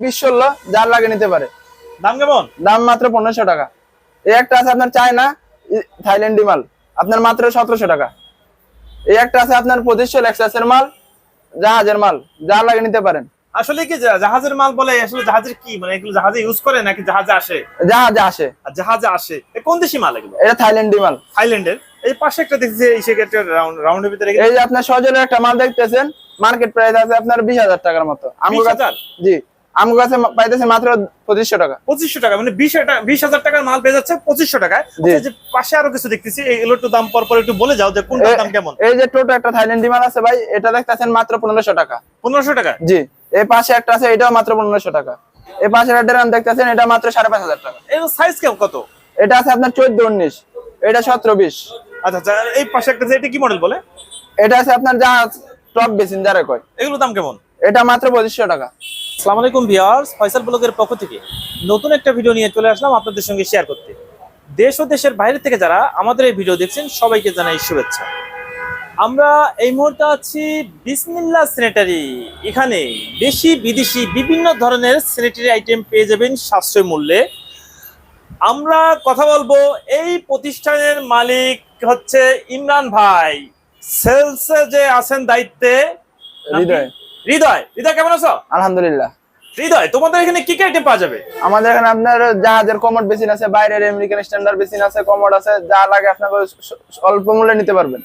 বিশ ষোলো যার লাগে নিতে পারে। দাম কেমন? দাম মাত্র পনেরোশো টাকা। এই একটা আছে আপনার চায়না থাইল্যান্ডি মাল। আপনার মাত্র সতেরোশো টাকা। এই একটা আছে আপনার পঁচিশশো লেক্সাসের মাল জাহাজের মাল যা লাগে নিতে পারেন। আসলে কি জাহাজের মাল বলে আসলে জাহাজের কি? মানে এগুলো জাহাজে ইউজ করে নাকি জাহাজে আসে? জাহাজে আসে। জাহাজে আসে। কোন দেশি মাল এগুলো? এটা থাইল্যান্ডি মাল। থাইল্যান্ডের। এই পাশে একটা দেখছি এই সে একটা রাউন্ড রাউন্ডের ভিতরে এই যে আপনার সজলের একটা মাল দেখতেছেন মার্কেট প্রাইস আছে আপনার বিশ হাজার টাকার মতো। 20,000? জি। আমগো কাছে পাইতেছে মাত্র পঁচিশশো টাকা। পঁচিশশো টাকা মানে বিশ বিশ হাজার টাকার মাল পেয়ে যাচ্ছে পঁচিশশো টাকায়। যে পাশে আরও কিছু দেখতেছি এগুলো একটু দাম পর পর একটু বলে যাও যে কোনটার দাম কেমন। এই যে টোটো একটা থাইল্যান্ডি মাল আছে ভাই এটা দেখতেছেন মাত্র পনেরোশো টাকা। পনেরোশো টাকা? জি এই পাশে একটা আছে এটাও মাত্র পনেরোশো টাকা। এই পাশের একটা দাম দেখতেছেন এটা মাত্র সাড়ে পাঁচ হাজার টাকা। এর সাইজ কেমন কত? এটা আছে আপনার চোদ্দ উনিশ এটা সতেরো বিশ। আচ্ছা আচ্ছা এই পাশে একটা এটা কি মডেল বলে? এটা আছে আপনার জাহাজ টপ বেসিন যারা কয়। এগুলো দাম কেমন? এটা মাত্র পঁচিশশো টাকা। আসসালামু আলাইকুম ভিউয়ার্স ফয়সাল ব্লগের পক্ষ থেকে নতুন একটা ভিডিও নিয়ে চলে আসলাম আপনাদের সঙ্গে শেয়ার করতে। দেশ ও দেশের বাইরে থেকে যারা আমাদের এই ভিডিও দেখছেন সবাইকে জানাই শুভেচ্ছা। আমরা এই মুহূর্তে আছি বিসমিল্লা স্যানিটারি। এখানে দেশি বিদেশি বিভিন্ন ধরনের স্যানিটারি আইটেম পেয়ে যাবেন সাশ্রয় মূল্যে। আমরা কথা বলব এই প্রতিষ্ঠানের মালিক হচ্ছে ইমরান ভাই। সেলসে যে আছেন দায়িত্বে হৃদয়। হৃদয় হৃদয় কেমন আছো? আলহামদুলিল্লাহ। হৃদয় তোমাদের এখানে কি কি আইটেম পাওয়া যাবে? আমাদের এখানে আপনার জাহাজের কমোড বেসিন আছে বাইরের আমেরিকান স্ট্যান্ডার্ড বেসিন আছে কমোড আছে যা লাগে আপনাকে অল্প মূল্যে নিতে পারবেন।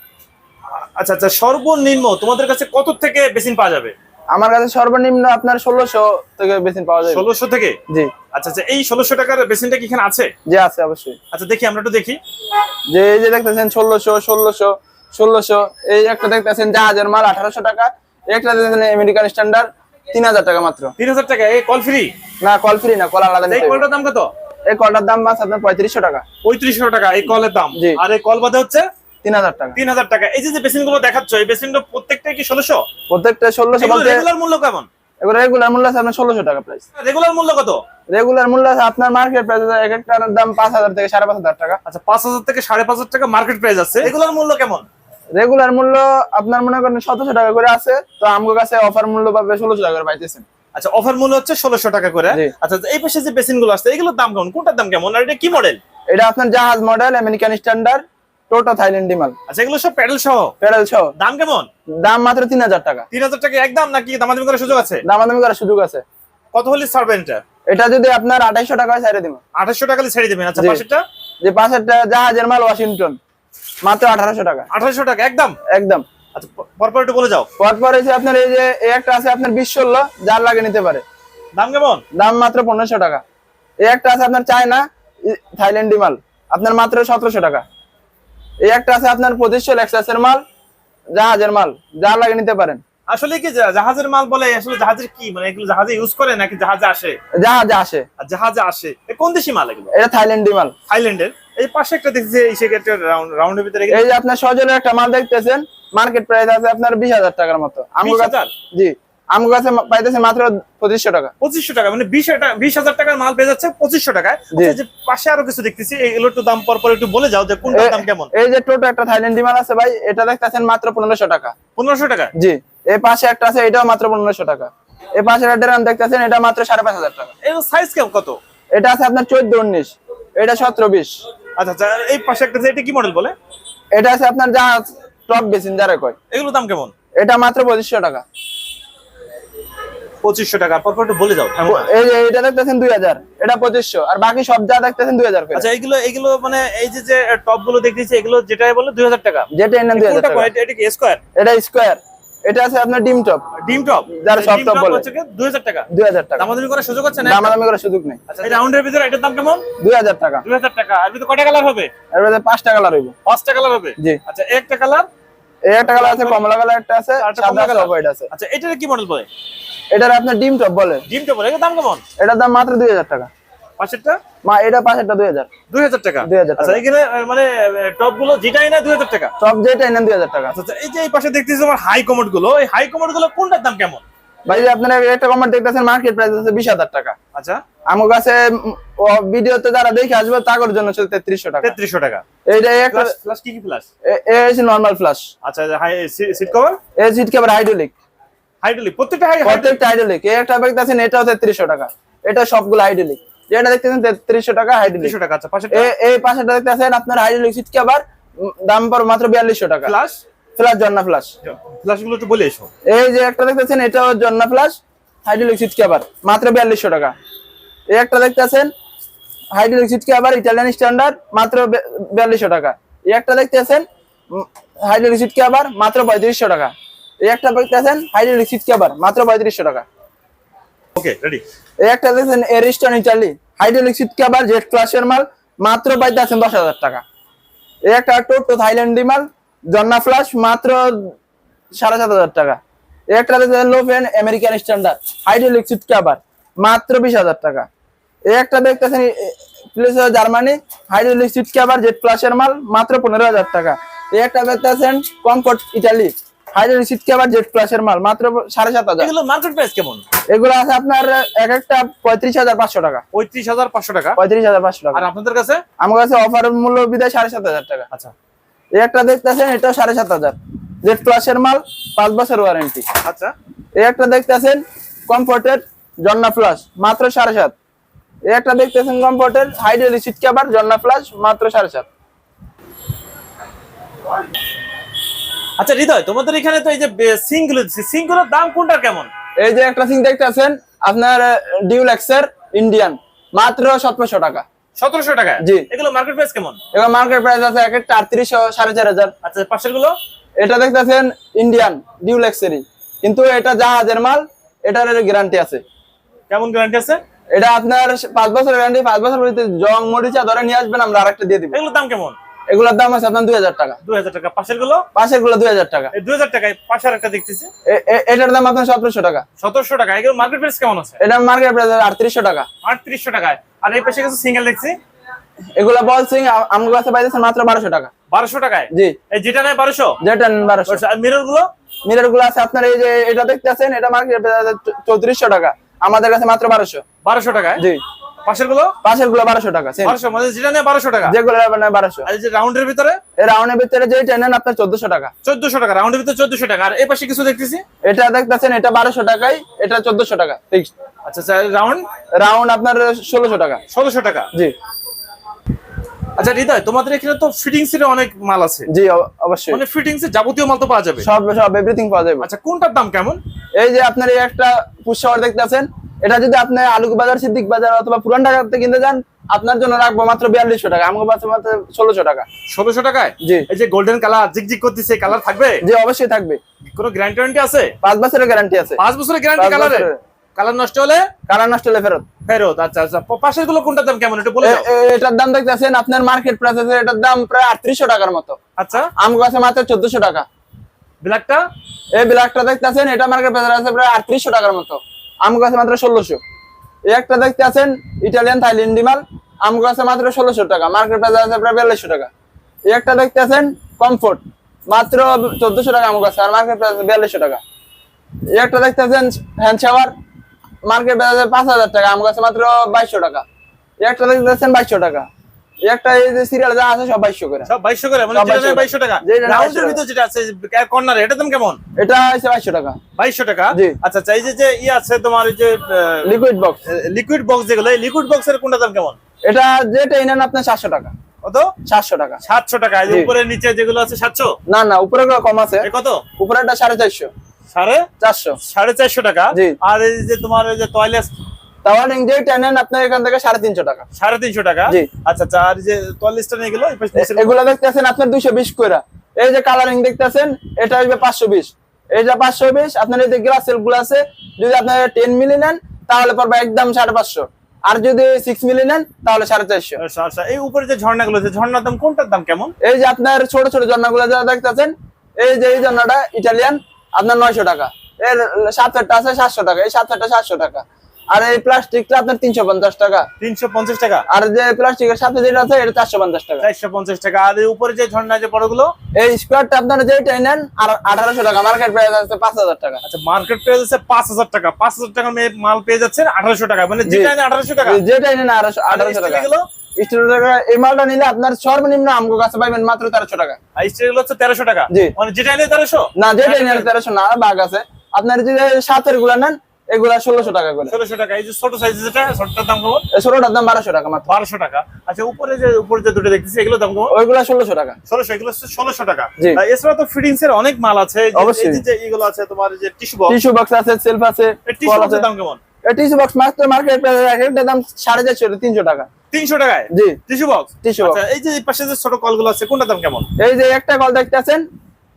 আচ্ছা আচ্ছা সর্বনিম্ন তোমাদের কাছে কত থেকে বেসিন পাওয়া যাবে? আমার কাছে সর্বনিম্ন আপনার ষোলোশো থেকে বেসিন পাওয়া যায় ষোলোশো থেকে? জি। আচ্ছা আচ্ছা এই ষোলোশো টাকার বেসিনটা কি এখানে আছে? জি আছে অবশ্যই। আচ্ছা দেখি আমরা একটু দেখি। যে এই যে দেখতেছেন ষোলোশো ষোলোশো ষোলোশো এই একটা দেখতেছেন জাহাজের মাল আঠারোশো টাকা একটা দেখতেছেন আমেরিকান স্ট্যান্ডার্ড তিন হাজার টাকা মাত্র। তিন হাজার টাকা এই কল ফ্রি না কল ফ্রি না কল আলাদা এই কলটার দাম কত? এই কলটার দাম মাছ আপনার পঁয়ত্রিশশো টাকা। পঁয়ত্রিশশো টাকা এই কলের দাম। আর এই কল বাদে হচ্ছে তিন হাজার টাকা। তিন হাজার টাকা। এই যে বেসিনগুলো দেখাচ্ছ এই বেসিন প্রত্যেকটাই কি ষোলোশো? প্রত্যেকটা ষোলোশো রেগুলার মূল্য কেমন? এগুলো রেগুলার মূল্য আছে আপনার ষোলোশো টাকা প্রাইস রেগুলার মূল্য কত? রেগুলার মূল্য আছে আপনার মার্কেট প্রাইস এক একটার দাম পাঁচ হাজার থেকে সাড়ে পাঁচ হাজার টাকা। আচ্ছা পাঁচ হাজার থেকে সাড়ে পাঁচ হাজার টাকা মার্কেট প্রাইস আছে। রেগুলার মূল্য কেমন? রেগুলার মূল্য আপনার মনে করেন সতেরোশো টাকা করে আছে তো আমার কাছে অফার মূল্য পাবে ষোলোশো টাকা করে পাইতেছেন। আচ্ছা অফার মূল্য হচ্ছে ষোলোশো টাকা করে। আচ্ছা এই পাশে যে বেসিনগুলো আসছে এগুলোর দাম কেমন? কোনটার দাম কেমন? আর এটা কি মডেল এটা আপনার জাহাজ মডেল আমেরিকান স্ট্যান্ডার্ড টোটো থাইল্যান্ডি আচ্ছা এগুলো সব প্যাডেল সহ? প্যাডেল সহ। দাম কেমন? দাম মাত্র তিন হাজার টাকা। তিন হাজার টাকা একদম নাকি দামাদামি করার সুযোগ আছে? দামাদামি করার সুযোগ আছে। কত হলে ছাড়বেন এটা? এটা যদি আপনার আঠাইশো টাকায় ছেড়ে দিব আঠাশশো টাকা ছেড়ে দেবেন। আচ্ছা জি। পাশেরটা? যে পাশেরটা জাহাজের মাল ওয়াশিংটন মাত্র আঠারোশো টাকা। আঠাশশো টাকা একদম? একদম। আচ্ছা পরপর একটু বলে যাও। পরপর এসে আপনার এই যে এই একটা আছে আপনার বিশ ষোলো যার লাগে নিতে পারে। দাম কেমন? দাম মাত্র টাকা। এই একটা আছে আপনার চায়না থাইল্যান্ডি মাল আপনার মাত্র সতেরোশো টাকা। এই একটা আছে আপনার লেক্সাসের মাল জাহাজের মাল যা লাগে নিতে পারেন। আসলে কি জাহাজের মাল বলে আসলে জাহাজের কি? মানে এগুলো জাহাজে ইউজ করে নাকি জাহাজে আসে? জাহাজে আসে। আর জাহাজে আসে। কোন দেশি মাল এগুলো? এটা থাইল্যান্ডি মাল থাইল্যান্ডের? এই পাশে একটা দেখছি এই সে একটা রাউন্ড রাউন্ডের ভিতরে এই যে আপনার সজলের একটা মাল দেখতেছেন মার্কেট প্রাইস আছে আপনার বিশ হাজার টাকার মতো। আমার কাছে জি আমার কাছে পাইতেছে মাত্র পঁচিশশো টাকা। পঁচিশশো টাকা মানে বিশ বিশ হাজার টাকার মাল পেয়ে যাচ্ছে পঁচিশশো টাকায়। যে পাশে আরও কিছু দেখতেছি এগুলো একটু দাম পর পর একটু বলে যাও যে কোনটার দাম কেমন। এই যে টোটো একটা থাইল্যান্ডি মাল আছে ভাই এটা দেখতেছেন মাত্র পনেরোশো টাকা। পনেরোশো টাকা? জি এই পাশে একটা আছে এটাও মাত্র পনেরোশো টাকা। এই পাশের একটা দাম দেখতেছেন এটা মাত্র সাড়ে পাঁচ হাজার টাকা। এর সাইজ কেমন কত? এটা আছে আপনার চোদ্দ উনিশ এটা সতেরো বিশ। আচ্ছা আচ্ছা এই পাশে একটা এটা কি মডেল বলে? এটা আছে আপনার জাহাজ টপ বেসিন যারা কয়। এগুলো দাম কেমন? এটা মাত্র পঁচিশশো টাকা। পঁচিশশো টাকা পরপর একটু বলে যাও এই যে এটা দেখতেছেন দুই হাজার এটা পঁচিশশো আর বাকি সব যা দেখতেছেন দুই হাজার আচ্ছা এগুলো এগুলো মানে এই যে যে টপগুলো দেখতেছি এগুলো যেটাই বলে দুই হাজার টাকা। যেটা দুই হাজার এটা কি স্কোয়ার এটা স্কোয়ার এটা আছে আপনার ডিম টপ। ডিম টপ? যারা সব top বলে। টাকা। দুই হাজার টাকা। দামাদামি করার সুযোগ আছে না? দামাদামি করার সুযোগ নেই। আচ্ছা এই রাউন্ডের ভিতরে এটার দাম কেমন? দুই হাজার টাকা। দুই হাজার টাকা। আর ভিতরে কয়টা কালার হবে? এর পাঁচটা কালার হইব। পাঁচটা কালার হবে? জি। আচ্ছা একটা কালার এই একটা কালার আছে কমলা কালার একটা আছে আরেকটা সাদা কমলা কালার হোয়াইট আছে। আচ্ছা এটার কি মডেল বলে? এটার আপনার ডিম টপ বলে। ডিম টপ বলে এটার দাম কেমন? এটার দাম মাত্র দুই হাজার টাকা। পাঁচেরটা মা এটা পাশেরটা দুই হাজার। দুই হাজার টাকা? 2000 আচ্ছা এখানে মানে টপগুলো যেটাই না টাকা। টপ টাকা। আচ্ছা আচ্ছা, এই যে এই পাশে দেখতেছি আমার হাই কমোডগুলো এই হাই কমোডগুলো কোনটার দাম কেমন? ভাই একটা কমেন্ট দেখতেছেন মার্কেট প্রাইস আছে বিশ হাজার টাকা। আচ্ছা। আমার কাছে ভিডিওতে যারা দেখে আসবে জন্য টাকা। টাকা। এইটা একটা প্লাস প্লাস কি কি প্লাস এ- নর্মাল আচ্ছা হাই সিট কভার এই সিট কেবল হাইড্রোলিক হাইড্রোলিক প্রত্যেকটা হাই প্রত্যেকটা হাইড্রোলিক এই একটা দেখতেছেন এটাও তেত্রিশশো টাকা। এটা সবগুলো হাইড্রোলিক যেটা দেখতেছেন তেত্রিশশো টাকা হাইড্রোলিক টাকা আচ্ছা পাশে এই পাশেটা দেখতেছেন আপনার হাইড্রোলিক সিট কভার দাম পড়ে মাত্র বিয়াল্লিশশো টাকা। ফ্লাশ ফ্লাশ জন্না ফ্লাশ ফ্লাশগুলো একটু বলে এসো। এই যে একটা দেখতেছেন এটাও জন্না ফ্লাশ হাইড্রোলিক সিট কভার মাত্র বিয়াল্লিশশো টাকা। এই একটা দেখতেছেন hydraulic seat cover Italian standard মাত্র বিয়াল্লিশশো টাকা। এই একটা দেখতেছেন হাইড্রোলিক সিট কভার মাত্র পঁয়ত্রিশশো টাকা। এই একটা দেখতেছেন হাইড্রোলিক সিট কভার মাত্র পঁয়ত্রিশশো টাকা। ওকে রেডি একটা দেখছেন Ariston Italy. Hydraulic seat Z ক্লাসের মাল, মাত্র পাইতে আছেন দশ হাজার টাকা। একটা টোটো থাইল্যান্ডি মাল, জন্না ফ্লাশ মাত্র সাড়ে সাত হাজার টাকা। একটা দেখছেন low fan American standard hydraulic seat মাত্র বিশ হাজার টাকা। একটা দেখতেছেন place Germany hydraulic seat Z ক্লাসের মাল, মাত্র পনেরো হাজার টাকা। এই একটা দেখতেছেন comfort Italy hydraulic seat cover Z ক্লাসের মাল মাত্র সাড়ে সাত হাজার। এগুলো মার্কেট প্রাইস কেমন? এগুলো আছে আপনার এক একটা পঁয়ত্রিশ হাজার পাঁচশো টাকা। পঁয়ত্রিশ হাজার পাঁচশো টাকা? পঁয়ত্রিশ হাজার পাঁচশো টাকা। আর আপনাদের কাছে? আমার কাছে অফার মূল্য বিদায় সাড়ে সাত হাজার টাকা। আচ্ছা। এই একটা দেখতেছেন এটাও সাড়ে সাত হাজার। জেড প্লাসের মাল পাঁচ বছর ওয়ারেন্টি আচ্ছা। এই একটা দেখতেছেন কমফোর্টের জন্না প্লাস মাত্র সাড়ে সাত। এই একটা দেখতেছেন কমফোর্টের হাইড্রোলিক সিট কভার জন্না প্লাস মাত্র সাড়ে সাত। আচ্ছা হৃদয় তোমাদের এখানে তো এই যে সিঙ্গুলো সিঙ্গুলোর দাম কোনটার কেমন? এই যে একটা সিং দেখতেছেন আপনার ডিউল এক্সের ইন্ডিয়ান মাত্র সতেরোশো টাকা। সতেরোশো টাকা? জি। এগুলো মার্কেট প্রাইস কেমন? এবার মার্কেট প্রাইস আছে এক একটা আটত্রিশশো সাড়ে চার হাজার আচ্ছা পাশেরগুলো এটা দেখতেছেন ইন্ডিয়ান ডিউলেক্সেরই কিন্তু এটা জাহাজের মাল এটার গ্যারান্টি আছে। কেমন গ্যারান্টি আছে? এটা আপনার পাঁচ বছর গ্যারান্টি পাঁচ বছর জং মরিচা ধরে নিয়ে আসবেন আমরা আরেকটা দিয়ে দিব। এগুলোর দাম কেমন? এগুলোর দাম আছে আপনার দুই হাজার টাকা। দুই হাজার টাকা। পাশেরগুলো পাশেরগুলো দুই হাজার টাকা। এই দুই হাজার টাকায় পাশের একটা দেখতেছি। এটার দাম আপনার সতেরোশো টাকা। সতেরোশো টাকা। এগুলো মার্কেট প্রাইস কেমন আছে? এটা মার্কেট প্রাইস আটত্রিশশো টাকা। আটত্রিশশো টাকায়। আর এই পাশে কিছু সিঙ্গেল দেখছি? এগুলো বল সিং আমার কাছে পাইতেছেন মাত্র বারোশো টাকা। বারোশো টাকায়? জি। এই যেটা নেয় বারোশো? যেটা বারোশো। আর মিররগুলো মিররগুলো আছে আপনার এই যে এটা দেখতেছেন এটা মার্কেট চৌত্রিশশো টাকা। আমাদের কাছে মাত্র বারোশো। বারোশো টাকায়? জি। পাশেরগুলো পাশেরগুলো বারোশো টাকা। বারোশো মানে যেটা নেয় বারোশো টাকা। যেগুলো বারোশো। আর যে রাউন্ডের ভিতরে? এই রাউন্ডের ভিতরে যেটা নেন আপনার চোদ্দশো টাকা। চোদ্দশো টাকা রাউন্ডের ভিতরে চোদ্দশো টাকা। আর এই পাশে কিছু দেখতেছি? এটা দেখতেছেন এটা বারোশো এটা চোদ্দশো টাকা ফিক্সড আচ্ছা আচ্ছা রাউন্ড রাউন্ড আপনার ষোলোশো টাকা। ষোলোশো টাকা? জি। আচ্ছা হৃদয় তোমাদের এখানে তো ফিটিংস এর অনেক মাল আছে। জি অব- অবশ্যই। মানে ফিটিংস এর যাবতীয় মাল তো পাওয়া যাবে। সব সব এভরিথিং পাওয়া যাবে। আচ্ছা কোনটার দাম কেমন? এই যে আপনার এই একটা পুষ্পাওয়ার দেখতেছেন এটা যদি আপনি আলুক বাজার সিদ্দিক বাজার অথবা পুরান ঢাকাতে কিনতে যান আপনার জন্য রাখব মাত্র বিয়াল্লিশশো টাকা। আমার কাছে মাত্র ষোলোশো টাকা। ষোলোশো টাকায়? জি। এই যে গোল্ডেন কালার জিকজিক করতেছে কালার থাকবে? জি অবশ্যই থাকবে। কোনো গ্যারান্টি ওয়ারেন্টি আছে? পাঁচ বছরের গ্যারান্টি আছে। পাঁচ বছরের গ্যারান্টি পাঁচ কালারে কালার নষ্ট হলে? কালার নষ্ট হলে ফেরত। ফেরত আচ্ছা আচ্ছা। পাশেরগুলো কোনটার দাম কেমন একটু বলে দাও। এটার দাম দেখতেছেন আপনার মার্কেট প্রাইস আছে এটার দাম প্রায় আটত্রিশশো টাকার মতো। আচ্ছা। আমার কাছে মাত্র চোদ্দশো টাকা। ব্ল্যাকটা এই ব্ল্যাকটা দেখতেছেন এটা মার্কেট প্রাইস আছে প্রায় আটত্রিশশো টাকার মতো। আমার কাছে মাত্র ষোলোশো। এই একটা দেখতে আছেন ইটালিয়ান থাইল্যান্ডি মাল আমার কাছে মাত্র ষোলোশো টাকা, মার্কেট প্রাইস আছে প্রায় বিয়াল্লিশশো টাকা। এই একটা দেখতে আছেন কমফোর্ট, মাত্র চোদ্দশো টাকা আমার কাছে আর মার্কেট প্রাইস বিয়াল্লিশশো টাকা। এই একটা দেখতে আছেন হ্যান্ড শাওয়ার, মার্কেট প্রাইস আছে পাঁচ হাজার টাকা আমার কাছে মাত্র বাইশশো টাকা। এই একটা দেখতে আছেন বাইশশো টাকা। একটা এই যে সিরিয়াল যা আছে সব বাইশশো করে। সব বাইশশো করে মানে যেটা 2200 টাকা। রাউন্ডের 2200 ভিতরে যেটা আছে কর্নার এটার দাম কেমন? এটা হচ্ছে বাইশশো টাকা। বাইশশো টাকা? আচ্ছা চাই যে যে ই আছে তোমার এই যে লিকুইড বক্স লিকুইড বক্স যেগুলো এই লিকুইড বক্সের কোনটা দাম কেমন? এটা যেটা নেন আপনার সাতশো টাকা। কত? সাতশো টাকা। সাতশো টাকা। এই। উপরে নিচে যেগুলো আছে সাতশো? না না উপরে কম আছে। কত? উপরেটা সাড়ে চারশো। সাড়ে? চারশো। সাড়ে চারশো টাকা। আর এই যে তোমার এই যে টয়লেট আপনার এখান থেকে সাড়ে তিনশো টাকা। সাড়ে তিনশো টাকা? জি। আচ্ছা আচ্ছা আর যে টয়লেটটা নিয়ে গেলো এগুলো দেখতেছেন আপনার দুইশো বিশ করে এই যে কালারিং দেখতেছেন এটা আসবে পাঁচশো বিশ। এইটা পাঁচশো বিশ আপনার এই যে গ্লাসগুলো আছে যদি আপনার টেন মিলি নেন তাহলে পড়বে একদম সাড়ে পাঁচশো। আর যদি সিক্স মিলি নেন তাহলে সাড়ে চারশো। আচ্ছা, আচ্ছা এই উপরে যে ঝর্ণাগুলো আছে ঝর্ণার দাম কোনটার দাম কেমন? এই যে আপনার ছোট ছোট জন্নাগুলো যারা দেখতেছেন এই যে এই জন্নাটা ইটালিয়ান আপনার নয়শো টাকা। এর সাত চারটা আছে সাতশো টাকা। এই সাত চারটা সাতশো টাকা। আর এই প্লাস্টিকটা আপনার তিনশো পঞ্চাশ টাকা। তিনশো পঞ্চাশ টাকা। আর যে প্লাস্টিকের সাথে যেটা আছে এটা চারশো পঞ্চাশ টাকা। চারশো পঞ্চাশ টাকা। আর এই উপরে যে ঝর্ণা যে বড়গুলো? এই স্কোয়ারটা আপনারা যেটাই নেন আর আঠারোশো টাকা। মার্কেট প্রাইস আছে পাঁচ হাজার টাকা। আচ্ছা মার্কেট প্রাইস আছে পাঁচ হাজার টাকা। পাঁচ হাজার টাকা মাল পেয়ে যাচ্ছেন আঠারোশো টাকা। মানে। যেটা আঠারোশো টাকা। যেটাই নেন আঠারোশো আঠারোশো টাকা। টাকা এই মালটা নিলে আপনার সর্বনিম্ন আমগো কাছে মাত্র তেরোশো টাকা। আর স্টিল হচ্ছে তেরোশো টাকা? জি। মানে যেটা এনে তেরোশো? না যেটাই নেন তেরোশো না বাঘ আছে। আপনার যদি সাতেরগুলা নেন এগুলা ষোলোশো টাকা করে। ষোলোশো টাকা এই যে ছোট সাইজ যেটা ছোটটার দাম কেমন ষোলোটার দাম বারোশো টাকা মাত্র। বারোশো টাকা। আচ্ছা উপরে যে উপরে যে দুটো দেখতেছি এগুলো দাম কেমন ওইগুলা ষোলোশো টাকা। ষোলোশো এগুলো ষোলোশো টাকা। এছাড়া তো ফিটিংস এর অনেক মাল আছে। অবশ্যই। যে- এগুলো আছে তোমার যে টিস্যু বক্স টিস্যু বক্স আছে সেলফ আছে টিস্যু বক্সের দাম কেমন? টিস্যু বক্স মাত্র মার্কেট একটা দাম সাড়ে চারশো তিনশো টাকা। তিনশো টাকায়? জি। Tissue box box। আচ্ছা এই যে পাশে যে ছোট কলগুলো আছে কোনটা দাম কেমন? এই যে একটা কল দেখতে আছেন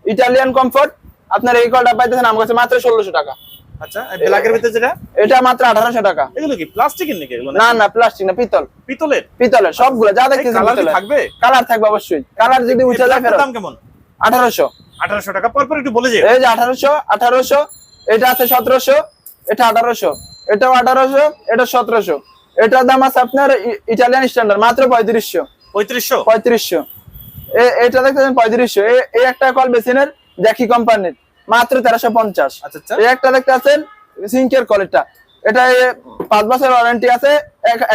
ইটালিয়ান কমফোর্ট আপনার এই কলটা পাইতেছেন আমার কাছে মাত্র ষোলোশো টাকা। আচ্ছা ব্ল্যাকের ভিতরে যেটা? এটা মাত্র আঠারোশো টাকা। এগুলো কি প্লাস্টিকের নাকি এগুলো না না প্লাস্টিক না পিতল। পিতলের? পিতলের সবগুলো যা দেখতেছেন কালার থাকবে? কালার থাকবে অবশ্যই। কালার যদি উঠে যায় ফেরত দাম কেমন? আঠারোশো। আঠারোশো টাকা পরপর একটু বলে যে এই যে আঠারোশো আঠারোশো এটা আছে সতেরোশো এটা আঠারোশো এটাও আঠারোশো এটা সতেরোশো। এটার দাম আছে আপনার ইটালিয়ান স্ট্যান্ডার্ড মাত্র পঁয়ত্রিশশো। পঁয়ত্রিশশো? পঁয়ত্রিশশো। এ- এটা দেখতেছেন পঁয়ত্রিশশো। এ- এই একটা কল বেসিনের দেখি কোম্পানির। মাত্র তেরোশো পঞ্চাশ। আচ্ছা আচ্ছা। একটা দেখতে আছেন সিঙ্কের কলেরটা এটা পাঁচ বছর ওয়ারেন্টি আছে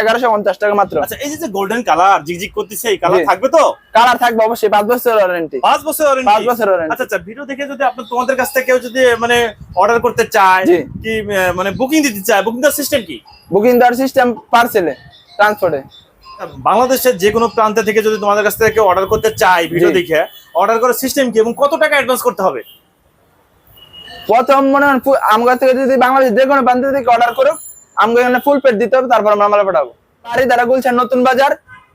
এগারোশো পঞ্চাশ টাকা মাত্র। আচ্ছা এই যে গোল্ডেন কালার জিগজিগ করতেছে এই কালার থাকবে তো? কালার থাকবে অবশ্যই পাঁচ বছর ওয়ারেন্টি পাঁচ বছর? পাঁচ বছর ওয়ারেন্টি আচ্ছা আচ্ছা ভিডিও দেখে যদি আপনার তোমাদের কাছ থেকে কেউ যদি মানে অর্ডার করতে চায় কি মানে বুকিং দিতে চায় বুকিং দেওয়ার সিস্টেম কি? বুকিং দেওয়ার সিস্টেম পার্সেলে ট্রান্সপোর্টে বাংলাদেশের যে কোনো প্রান্ত থেকে যদি তোমাদের কাছ থেকে অর্ডার করতে চায় ভিডিও দেখে অর্ডার করার সিস্টেম কি এবং কত টাকা অ্যাডভান্স করতে হবে? প্রথম মনে হয় আমার থেকে যদি বাংলাদেশ যে কোনো প্রান্ত থেকে অর্ডার করুক এখানে ফুল পেড দিতে হবে, তারপর আমরা মাল পাঠাবো। বাড়ি দ্বারা গুলছেন নতুন বাজার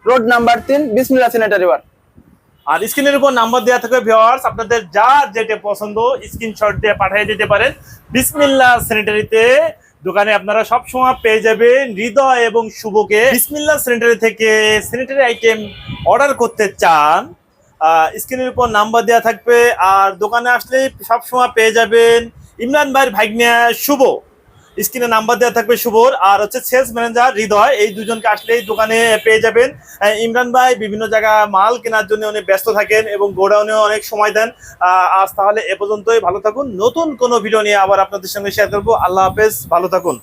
রোড নাম্বার তিন বিসমিল্লা সিনেটারি ওয়ার আর স্ক্রিনের উপর নাম্বার দেওয়া থাকবে ভিউয়ার্স আপনাদের যার যেটা পছন্দ স্ক্রিনশট দিয়ে পাঠিয়ে দিতে পারেন। বিসমিল্লাহ স্যানিটারিতে দোকানে আপনারা সব সময় পেয়ে যাবেন হৃদয় এবং শুভকে। বিসমিল্লাহ স্যানিটারি থেকে স্যানিটারি আইটেম অর্ডার করতে চান স্ক্রিনের উপর নাম্বার দেওয়া থাকবে, আর দোকানে আসলে সব সময় পেয়ে যাবেন ইমরান ভাইয়ের ভাগ্নে শুভ। স্ক্রিনে নাম্বার দেওয়া থাকবে শুভর, আর হচ্ছে সেলস ম্যানেজার হৃদয়, এই দুজনকে আসলেই দোকানে পেয়ে যাবেন। ইমরান ভাই বিভিন্ন জায়গায় মাল কেনার জন্য উনি ব্যস্ত থাকেন এবং গোডাউনেও অনেক সময় দেন। আজ তাহলে এ পর্যন্তই, ভালো থাকুন। নতুন কোনো ভিডিও নিয়ে আবার আপনাদের সঙ্গে শেয়ার করব। আল্লাহ হাফেজ, ভালো থাকুন।